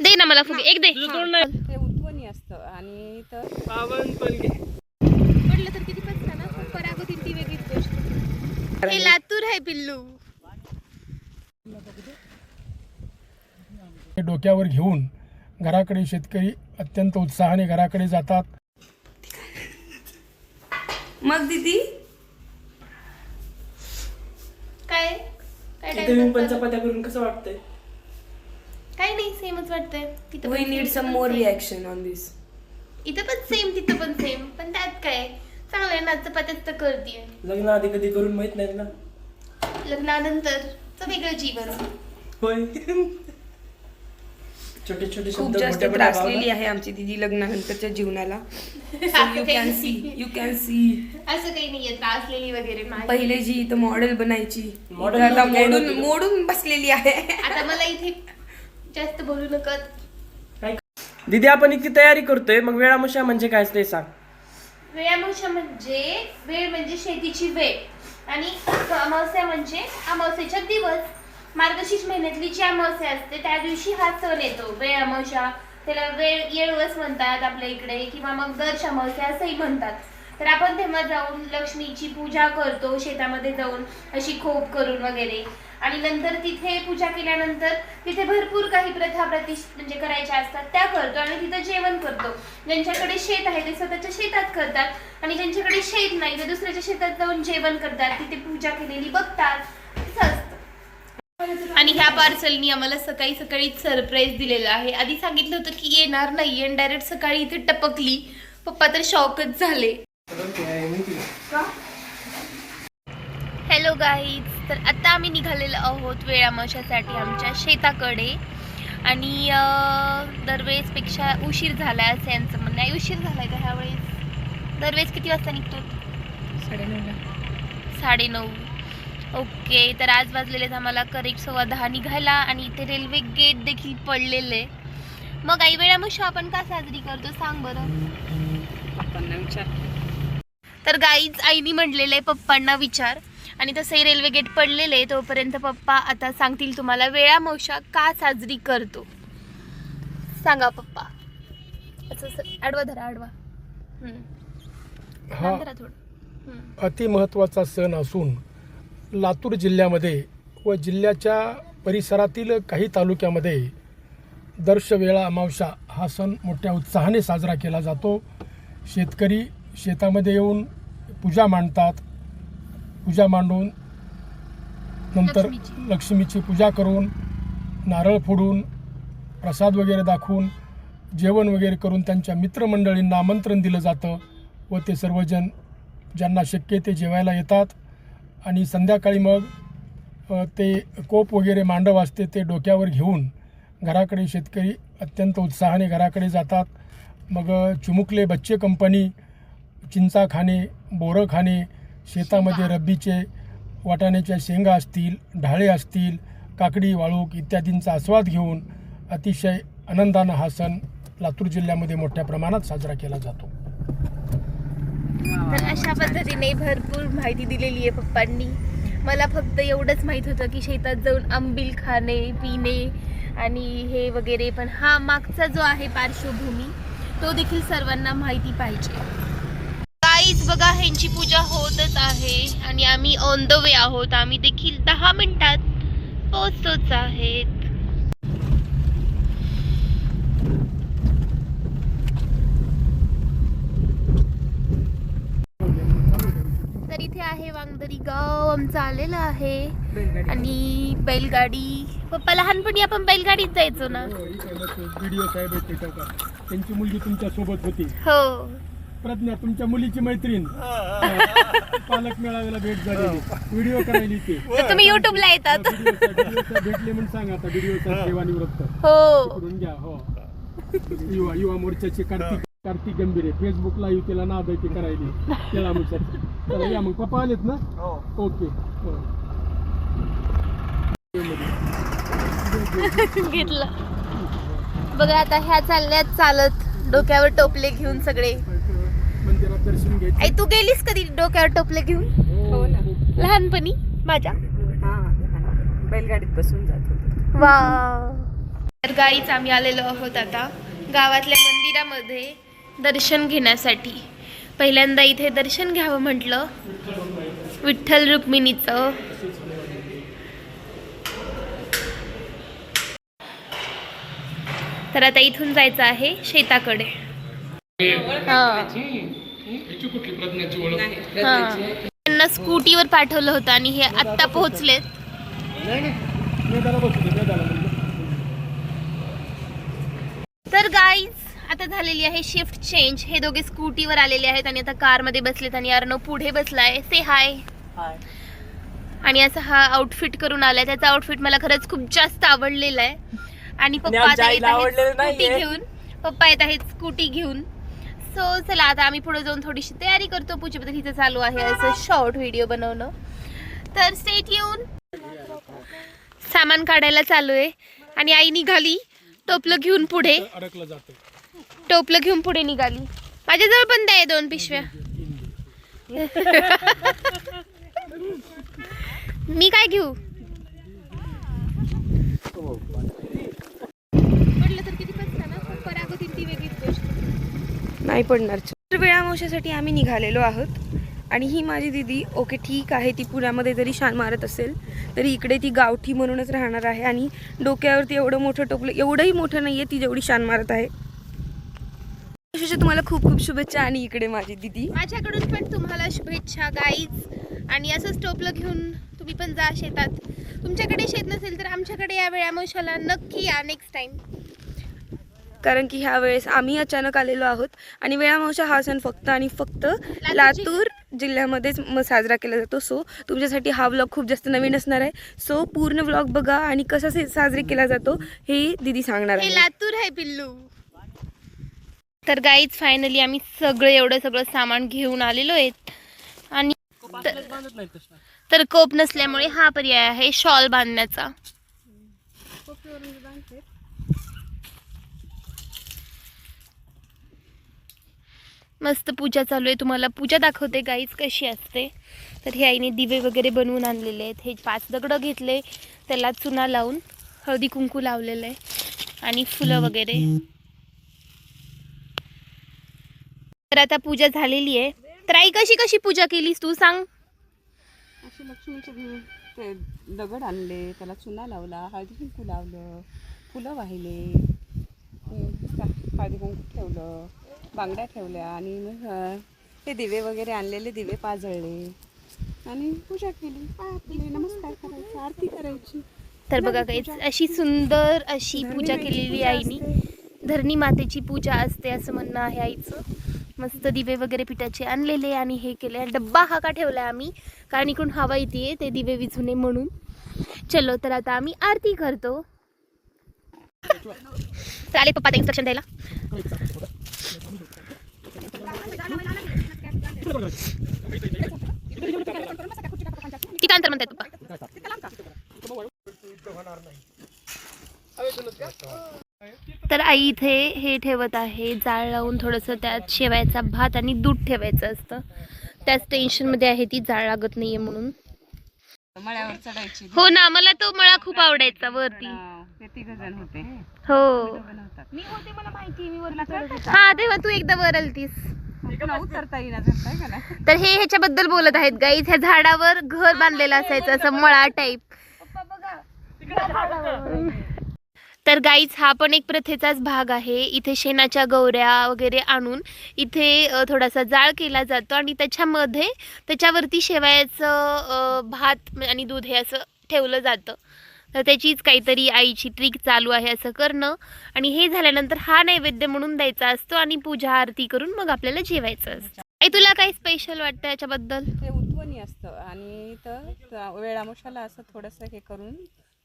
दे ना मला फुगे. एक दे. हे. उतवणी असतं. आणि तर पावन पण घे. पडलं तर किती पचका ना परागत ती वेगळीच गोष्ट. हे लातूर आहे पिल्लू. डोक्यावर घेऊन घराकडे शेतकरी अत्यंत उत्साहाने घराकडे जातात. मग दीदी? काय? काय इथे time येऊन pass पण झाला? चपात्या करून कसं वाटतंय? काय नाही सेमच वाटतंय. तिथं वी पण नीड same, सम मोर पण same. रिॲक्शन ऑन दिस इथं पण सेम तिथं पण सेम पण त्यात काय? चांगलं आहे ना चपात्याच तर करते लग्न आधी कधी करून माहीत नाही ना? लग्नानंतरच वेगळं जीवन. होय. छोटे छोटे खूप शब्द जास्त मोठ्या मोठ्या त्रासलेली भावना. आहे आमची दिदी लग्नानंतरच्या जीवनाला. You can see you can see असं काही नाहीये त्रासलेली वगैरे नाही. पहिले जी इथं मॉडेल बनायची. Model इथं आता नव्हती, मोडून नव्हती. मोडून बसलेली आहे. आता मला इथे जास्त बोलू नका काय दीदी आपण इतकी तयारी करतोय मग वेळामशा म्हणजे काय ते सांग. वेळामोशा म्हणजे वेळ म्हणजे शेतीची वेळ. आणि अमावस्या म्हणजे अमावस्याचा दिवस. मार्गशीर्ष महिन्यातली जी अमावस्या असते त्या दिवशी हा सण येतो. वेळ अमावस्या त्याला वेळ येळवस म्हणतात आपल्या इकडे किंवा मग दर्श अमावस्या असंही म्हणतात. तर आपण तेव्हा जाऊन लक्ष्मीची पूजा करतो शेतामध्ये जाऊन अशी खोप करून वगैरे. आणि नंतर तिथे पूजा केल्यानंतर तिथे भरपूर काही प्रथा प्रतिष्ठ म्हणजे करायच्या असतात त्या करतो आणि तिथं जेवण करतो. ज्यांच्याकडे शेत आहे ते स्वतःच्या शेतात करतात. आणि ज्यांच्याकडे शेत नाही ते दुसऱ्याच्या शेतात जाऊन जेवण करतात. तिथे पूजा केलेली बघतात. असं असतं. आणि ह्या पार्सलनी आम्हाला सकाळी सकाळी सरप्राईज दिलेलं आहे. आधी सांगितलं होतं की येणार नाही आणि डायरेक्ट सकाळी इथे टपकली. पप्पा तर शॉकच झाले. हॅलो गाईज तर आता आम्ही निघालेलो आहोत वेळामाशासाठी आमच्या शेताकडे. आणि दरवेळेसपेक्षा उशीर झाला आहे असं यांचं म्हणणं आहे. उशीर झाला आहे का ह्यावेळेस? दरवेळेस किती वाजता निघतो साडेनऊ. ओके तर आज वाजलेले आहेत आम्हाला करेक्ट सव्वा दहा निघायला आणि इथे रेल्वे गेट देखील पडलेले. मग आई वेळामाशा आपण का साजरी करतो? सांग बरं. तर गाईज आईनी म्हटलेलं आहे पप्पांना विचार. आणि तसंही रेल्वे गेट पडलेले तोपर्यंत पप्पा आता सांगतील तुम्हाला वेळामोशा का साजरी करतो? सांगा पप्पा. असं आडवा धरा आडवा. हा. धरा थोडं. अतिमहत्त्वाचा सण असून लातूर जिल्ह्यामध्ये व जिल्ह्याच्या परिसरातील काही तालुक्यामध्ये दर्शवेळा अमावस्या हा सण मोठ्या उत्साहाने साजरा केला जातो. शेतकरी शेतामध्ये येऊन पूजा मांडतात. पूजा मांडून नंतर लक्ष्मीची. पूजा करून नारळ फोडून प्रसाद वगैरे दाखवून जेवण वगैरे करून त्यांच्या मित्रमंडळींना आमंत्रण दिलं जातं व ते सर्वजण ज्यांना शक्य ते जेवायला येतात. आणि संध्याकाळी मग ते कोप वगैरे मांडव असते ते डोक्यावर घेऊन घराकडे शेतकरी अत्यंत उत्साहाने घराकडे जातात. मग चिमुकले बच्चे कंपनी चिंचा खाणे बोरं खाणे शेतामध्ये रब्बीचे वाटाण्याच्या शेंगा असतील ढाळे असतील काकडी वाळूक इत्यादींचा आस्वाद घेऊन अतिशय आनंदानं हा सण लातूर जिल्ह्यामध्ये मोठ्या प्रमाणात साजरा केला जातो. तर अशा पद्धतीने भरपूर माहिती दिलेली आहे पप्पांनी. मला फक्त एवढंच माहीत होतं की शेतात जाऊन आंबील खाणे पिणे आणि हे वगैरे पण हा मागचा जो आहे पार्श्वभूमी तो देखील सर्वांना माहिती पाहिजे. काहीच बघा ह्यांची पूजा होतच आहे आणि आम्ही ऑन द वे आहोत. आम्ही देखील दहा मिनिटात पोहोचतोच आहेत. तर इथे आहे वांगदरी गाव. आमचं आलेलं आहे. आणि बैलगाडी. पप्पा लहानपणी आपण बैलगाडीत जायचो ना. व्हिडिओ साहेब तिथं. का त्यांची मुलगी तुमच्यासोबत होती. हो. प्रज्ञा तुमच्या मुलीची मैत्रीण. पालक मेळाव्याला भेट झालेली. व्हिडिओ करायली ते तर तुम्ही युट्यूबला येतात. व्हिडिओ भेटले म्हणून सांग आता व्हिडिओचा सेवानिवृत्त. हो. करून घ्या हो. युवा युवा मोर्चाचे कार्तिक कार्तिक गंभीर फेसबुक लाईव्ह केला ना ते करायली. केला मग चला या मग. पप्पा आलेत ना? ओके. हो. घेतलं. बघा आता ह्या चालल्यात चालत. डोक्यावर टोपले घेऊन सगळे. आई तू गेलीस कधी डोक्यावर टोपले घेऊन? हो ना. लहानपणी माझ्या. हा बैलगाडीत बसून जात होतो. वा तर गाईच आम्ही आलेलो आहोत आता गावातल्या मंदिरामध्ये दर्शन घेण्यासाठी. पहिल्यांदा इथे दर्शन घ्यावं म्हटलं. विठ्ठल रुक्मिणीचं. तर आता इथून जायचं आहे शेताकडे. हा. हा. त्यांना स्कूटीवर पाठवलं होतं आणि हे आत्ता पोहोचलेत तर गाईज आता झालेली आहे शिफ्ट चेंज हे दोघे स्कूटीवर आलेले आहेत आणि आता कारमध्ये बसलेत आणि अर्णव पुढे बसलाय. से हाय आणि असा हा आउटफिट करून आलाय. त्याचा आउटफिट मला खरंच खूप जास्त आवडलेला आहे. आणि पप्पा आता येत आहेत स्कूटी. घेऊन. पप्पा येत आहेत स्कूटी घेऊन. सो चला आता आम्ही पुढे जाऊन थोडीशी तयारी करतो. पूजेबद्दल हिचं चालू आहे असं शॉर्ट व्हिडिओ बनवणं. तर स्टेट येऊन सामान काढायला चालू आहे. आणि आई निघाली. टोपलं घेऊन पुढे. टोपलं घेऊन पुढे निघाली. माझ्याजवळ पण आहे दोन पिशव्या. मी काय घेऊ पडलं तर किती पचका ना पण परागत ती वेगळीच गोष्ट नाही पडणार. तर वेळामोशासाठी आम्ही निघालेलो आहोत. आणि ही माझी दिदी ओके ठीक आहे ती पुण्यामध्ये जरी शान मारत असेल तरी इकडे ती गावठी म्हणूनच राहणार आहे. आणि डोक्यावरती एवढं मोठं टोपलं एवढंही मोठं नाही आहे ती जेवढी शान मारत आहे. तुम्हाला खूप खूप शुभेच्छा आणि इकडे माझी दिदी. माझ्याकडून पण तुम्हाला शुभेच्छा गाईज आणि असंच टोपलं घेऊन तुम्ही पण जा शेतात. तुमच्याकडे शेत नसेल तर आमच्याकडे या वेळामोशाला नक्की या नेक्स्ट टाइम कारण की ह्या वेळेस आम्ही अचानक आलेलो आहोत. आणि वेळामावशा हा सण फक्त आणि फक्त लातूर जिल्ह्यामध्येच म- साजरा केला जातो. सो तुमच्यासाठी हा व्लॉग खूप जास्त नवीन असणार आहे. सो पूर्ण व्लॉग बघा आणि कसा से- साजरी केला जातो हे दिदी सांगणार हे आहे. लातूर आहे पिल्लू. तर गाईज फायनली आम्ही सगळं एवढं सगळं सामान घेऊन आलेलो आहेत आणि तर कोप नसल्यामुळे हा पर्याय आहे शॉल बांधण्याचा. मस्त पूजा चालू आहे. तुम्हाला पूजा दाखवते. गाईच कशी असते? तर हे आईने दिवे वगैरे बनवून आणलेले आहेत. हे पाच दगडं घेतले. त्याला चुना लावून हळदी कुंकू लावलेलं आहे. आणि फुलं वगैरे. तर आता पूजा झालेली आहे. तर आई कशी कशी पूजा केलीस तू? सांग. अशी लक्ष्मीचे ते दगड आणले. त्याला चुना लावला हळदी कुंकू लावलं फुलं वाहिले हळदी कुंकू ठेवलं. बांगड्या ठेवल्या आणि मग ते दिवे वगैरे आणलेले दिवे पाजळले. आणि पूजा केली. पडले नमस्कार करायचा आरती करायची. तर बघा काहीच अशी सुंदर अशी पूजा केलेली आईनी. धरणी मातेची पूजा असते असं म्हणणं आहे आईचं. मस्त दिवे वगैरे पिठाचे आणलेले आणि हे केले. डब्बा हा का ठेवला आम्ही? कारण इकडून हवा येते ते दिवे विझू नये म्हणून. चलो तर आता आम्ही आरती करतो. आले पप्पा इन्स्ट्रक्शन द्यायला. किती अंतर पप्पा तर आई इथे हे ठेवत आहे जाळ लावून थोडंसं त्यात शेवायचा भात आणि दूध ठेवायचं असतं. त्याच टेन्शनमध्ये आहे ती जाळ लागत नाहीये म्हणून. हो ना मला तो मळा खूप आवडायचा वरती. हो. हा तेव्हा तू एकदा वर आलतीस नाही तर हे ह्याच्याबद्दल बोलत आहेत गाई ह्या झाडावर घर बांधलेलं असायचं असं मळा टाईप तर गाईच हा पण एक प्रथेचाच भाग आहे. इथे शेणाच्या गौऱ्या वगैरे आणून इथे थोडासा जाळ केला जातो आणि त्याच्यामध्ये त्याच्यावरती शेवयाचं भात आणि दूध हे असं ठेवलं जातं. तर त्याचीच काहीतरी आईची ट्रिक चालू आहे असं करणं. आणि हे झाल्यानंतर हा नैवेद्य म्हणून द्यायचा असतो आणि पूजा आरती करून मग आपल्याला जेवायचं असतं. आई तुला काही स्पेशल वाटतं याच्याबद्दल? ते उतवणी असतं आणि इथं त- वेळामोशाला असं थोडंसं हे करून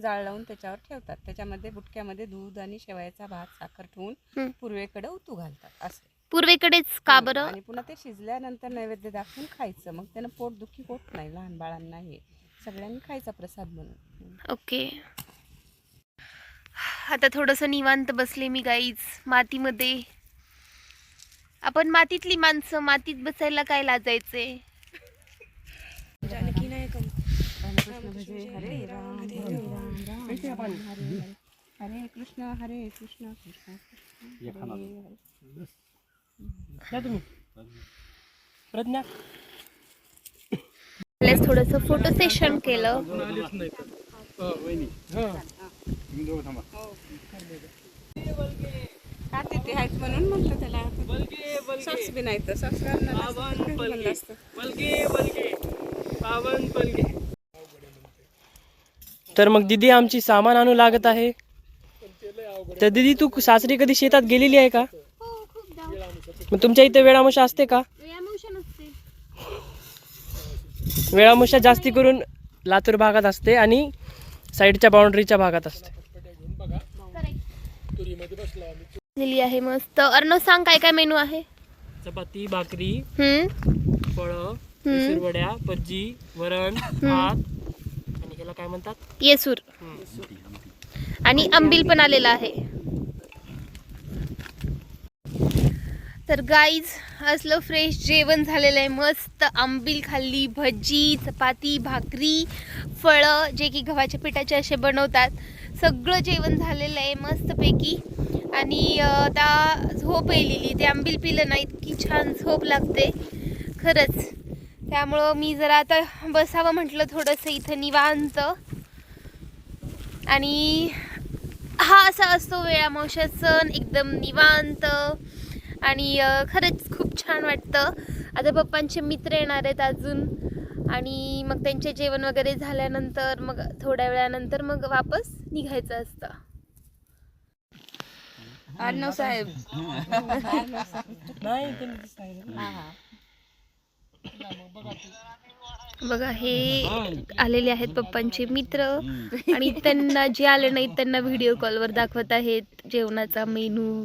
जाळ लावून त्याच्यावर ठेवतात. त्याच्यामध्ये बुटक्यामध्ये दूध आणि शेवयाचा भात साखर हं. ठेवून पूर्वेकडे उतू घालतात असं. पूर्वेकडेच का बरं? आणि पुन्हा ते शिजल्यानंतर नैवेद्य दाखवून खायचं. मग त्यानं पोट दुखी होत नाही लहान बाळांना हे. सगळ्यांनी खायचा प्रसाद म्हणून. ओके. आता थोडंसं निवांत बसले मी गाईज मातीमध्ये. आपण मातीतली माणसं मातीत बसायला काय लाजायचे हरे कृष्ण हरे कृष्ण कृष्ण प्रज्ञा. थोडस फोटो सेशन केलं. हा ते ते आहेत म्हणून म्हटलं त्याला. सॉक्स बी नाही तर सॉक्स तर मग दिदी आमची सामान आणू लागत आहे. तर दिदी तू सासरी कधी शेतात गेलेली आहे का? मग तुमच्या इथे वेळामुशा असते का? वेळामुशा जास्ती करून लातूर भागात असते आणि साईडच्या बाउंड्रीच्या भागात असते. दिली आहे मस्त. अर्णव सांग काय काय मेनू आहे? चपाती भाकरी हम्म. फळं वड्या भजी वरण भात आणि ह्याला काय म्हणतात? येसूर. आणि आंबील पण आलेला आहे. तर गाईज असलं फ्रेश जेवण झालेलं आहे. मस्त आंबील खाल्ली भजी चपाती भाकरी फळं जे की गव्हाच्या पिठाचे असे बनवतात. सगळं जेवण झालेलं आहे मस्तपैकी. आणि आता झोप येलेली ते आंबील पिलं नाही इतकी छान झोप लागते. खरंच. त्यामुळं मी जरा आता बसावं म्हटलं थोडंसं इथं निवांत. आणि हा असा असतो वेळा मावशा सण एकदम निवांत. आणि खरंच खूप छान वाटतं. आता पप्पांचे मित्र येणार आहेत अजून. आणि मग त्यांचे जेवण वगैरे झाल्यानंतर मग थोड्या वेळानंतर मग वापस निघायचं असतं. साहेब. बघा हे आलेले आहेत पप्पांचे मित्र. आणि त्यांना जे आले नाहीत त्यांना व्हिडिओ कॉलवर दाखवत आहेत. जेवणाचा मेनू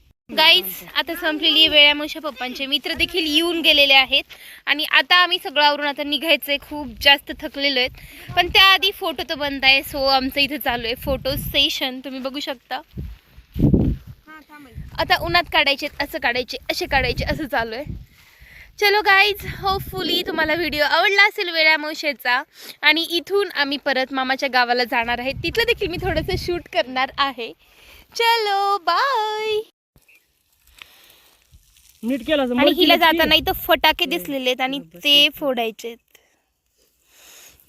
गाईज आता संपलेली वेळामुशा पप्पांचे. मित्र देखील येऊन गेलेले आहेत. आणि आता आम्ही सगळं आवरून आता निघायचंय. खूप जास्त थकलेलो आहेत. पण त्याआधी फोटो तर बंद आहे. सो आमचं इथं चालू आहे फोटो सेशन तुम्ही बघू शकता. आता उन्हात काढायचे असं काढायचे असे काढायचे असं चालू आहे. चलो गाईज होपफुली तुम्हाला व्हिडिओ आवडला असेल वेळामोशेचा आणि इथून आम्ही परत मामाच्या गावाला जाणार आहे. तिथलं देखील मी थोडंसं शूट करणार आहे. चलो बाय नीट केला असं. आणि हिला? जाताना इथं फटाके दिसलेले आहेत आणि ते फोडायचे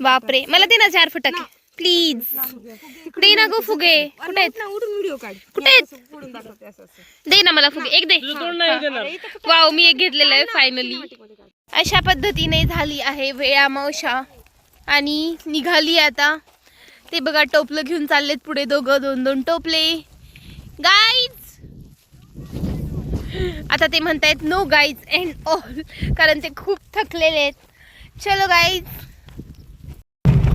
बापरे. मला दे ना चार फटाके. प्लीज. दे ना गो फुगे. कुठे आहेत? उडून व्हिडिओ काढ. कुठे आहेत? उडून दाखवते असं असं. दे ना मला फुगे. एक दे. तोंड नाही देणार. वाव मी एक घेतलेलं आहे फायनली अशा पद्धतीने झाली आहे वेळामावशा आणि निघाली आता. ते बघा टोपलं घेऊन चाललेत पुढे दोघं दोन दोन टोपले. गाईज आता ते म्हणतायत नो गाईज अँड ऑल कारण ते खूप थकलेले आहेत. चलो गाईज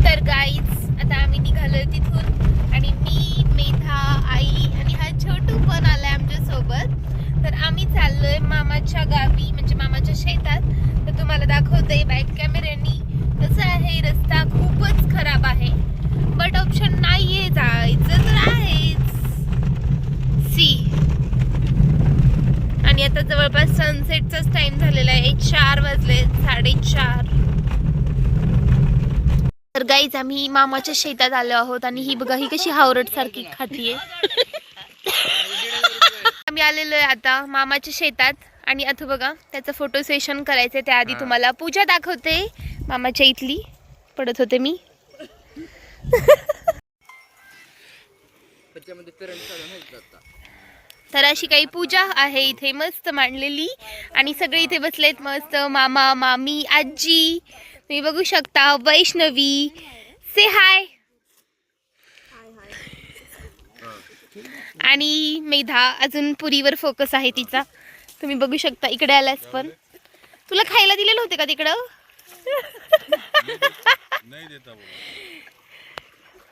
तर गाईज आता आम्ही निघालोय तिथून आणि मी मेधा आई आणि हा छोटू पण आलाय आमच्यासोबत तर आम्ही चाललोय मामाच्या गावी म्हणजे मामाच्या शेतात. तर तुम्हाला दाखवते बॅक कॅमेऱ्यानी कसं आहे रस्ता खूपच खराब आहे बट ऑप्शन नाहीये जायचं तर आहेच सी आणि आता सनसेटचाच टाइम झालेला आहे. चार वाजले साडेचार. तर गाईज आम्ही मामाच्या शेतात आलो आहोत आणि ही बघा ही कशी हावरट सारखी खातीये. आम्ही आलेलो आहे आता मामाच्या शेतात आणि आता बघा त्याचं फोटो सेशन करायचंय. त्याआधी तुम्हाला पूजा दाखवते. मामाच्या इथली. पडत होते मी. तर अशी काही पूजा आहे इथे मस्त मांडलेली. आणि सगळे इथे बसलेत मस्त. मामा मामी आजी. तुम्ही बघू शकता. वैष्णवी. से हाय आणि मेधा अजून पुरीवर फोकस आहे तिचा. तुम्ही बघू शकता इकडे आल्यास पण. तुला खायला दिलेलं होते का तिकडं?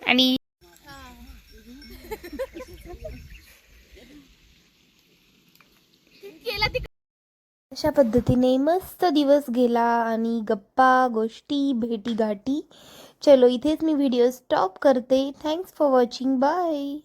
आणि गेला तिकडे. अशा पद्धतीने मस्त दिवस गेला आणि गप्पा गोष्टी भेटी गाठी चलो इथेच मी व्हिडिओ स्टॉप करते. Thanks for watching bye